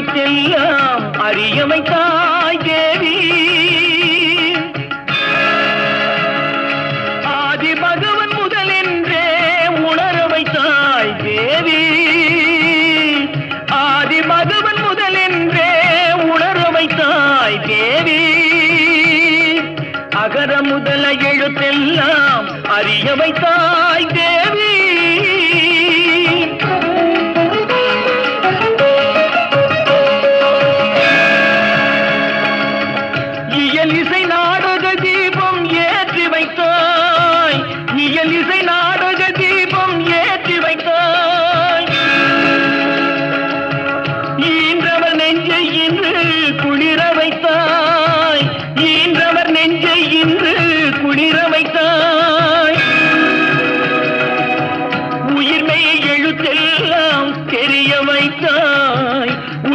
உலகத்தெல்லாம் அறியமை வைத்தாய் தேவி ஆதி பகவன் முதலென்றே உணர வைத்தாய் தேவி ஆதி பகவன் முதலென்றே உணர வைத்தாய் தேவி அகர முதல எழுத்தெல்லாம் அறிய வைத்தாய் தேவி நியல் இசை நாடக தீபம் ஏற்றி வைத்தாய். நியல் இசை நாடக தீபம் ஏற்றி வைத்தாய். ஈன்றவர் நெஞ்சை இன்று குளிர வைத்தாய். ஈன்றவர் நெஞ்சை இன்று குளிர வைத்தாய். உயிர்மையை எழுத்தெல்லாம் தெரிய வைத்தாய்.